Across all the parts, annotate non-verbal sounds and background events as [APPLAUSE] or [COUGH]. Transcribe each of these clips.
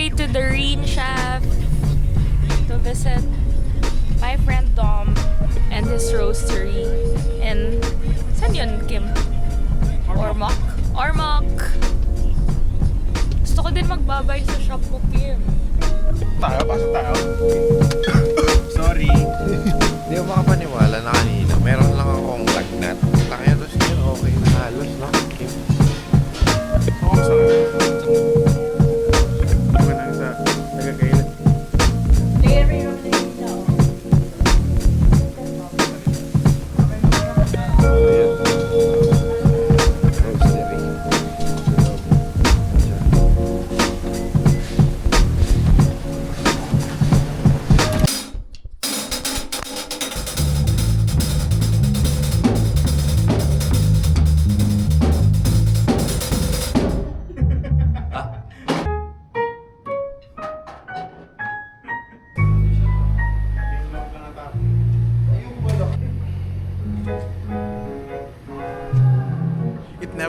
way to the Reen Chef to visit my friend Dom and his roastery in saan Kim? Ormoc? Ormoc! Gusto ko din magbabay sa shop mo, Kim. Tayo, pasok tayo. [COUGHS] Sorry. Hindi ako makapaniwala na kanina. Meron lang akong lagnat. Laki tapos yun, okay na halos, no? Kim. Oo, sorry.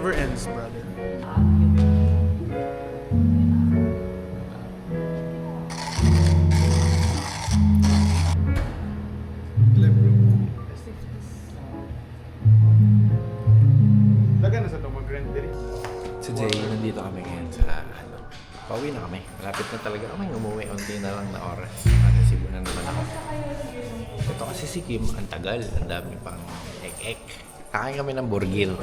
Never ends, brother. Today, nandito kami ngayon sa, ano, pauwi na kami. Malapit na talaga kami umuwi. Unti na lang na oras. Nasa Cebu na naman ako. Ito kasi si Kim, ang tagal. Ang dami pang ek-ek. Kakain kami ng burgil.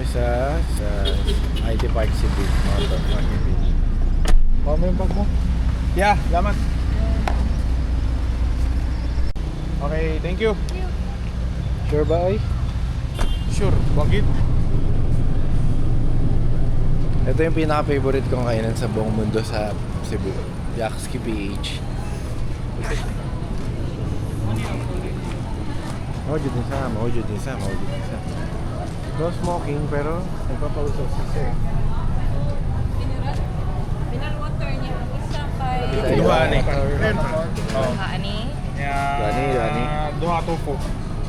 Kami sa sa IT Park Fucking Beach. Baka mo yung bag mo? Yeah, salamat. Okay, thank you. Sure ba ay? Sure, bakit? Ito yung pinaka-favorite kong kainan sa buong mundo sa Cebu. Yakski PH. [LAUGHS] Mojo din sa, mojo din sa, mojo din sa. No smoking pero nagpapausap siya. Mineral water niya. Isa kay... Duha ni. Pa. Oo. Hani? Yeah. Dani, dani. Duha to po.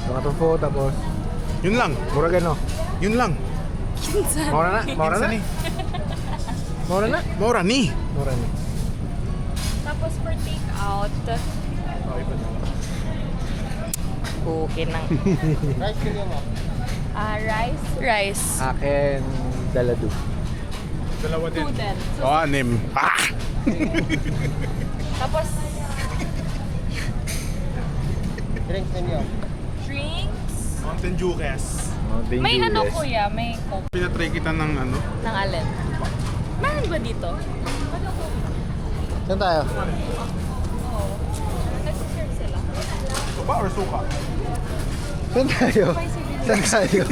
Mga tufo tapos Yun lang. mura gano. Yun lang. Mura na, [LAUGHS] mura na. Mura na. Mura ni. Mura na. Tapos for take out, Okay pa naman. okay nang. [LAUGHS] Ah, rice? Rice. Akin daladu. Dalawa din. Two then. So, Oh, anim. Ah! tapos, drinks ninyo. drinks? Mountain Jukes. Mountain May Dew, ano yes. kuya, may coke Pinatry kita ng ano. ng alin. Meron ba dito? Saan tayo? Oo. Nag-serve sila. Suka or suka? Saan tayo? Spicy. Saan tayo?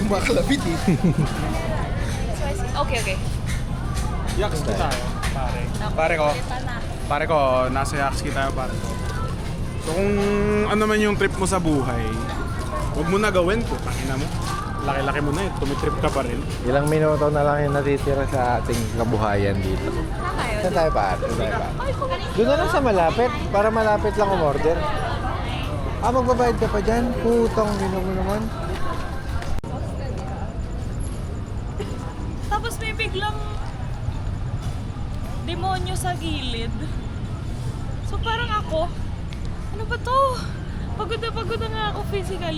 Kumakalapit eh. Okay, okay. Yakski tayo, pare. Pare ko, pare ko, nasa Yakski tayo pare ko. So kung ano man yung trip mo sa buhay, huwag mo na gawin ko, pakina mo. Laki-laki mo na eh, tumitrip ka pa rin. Ilang minuto na lang yung natitira sa ating kabuhayan dito. Saan tayo? Saan tayo pa? Saan tayo pa? Ay, kung ganito. Doon na lang sa malapit, para malapit lang umorder. Ah, magbabayad ka pa dyan? Putang ina mo naman. Tapos may biglang demonyo sa gilid. So parang ako, ano ba to? Pagod na pagod na nga ako physically.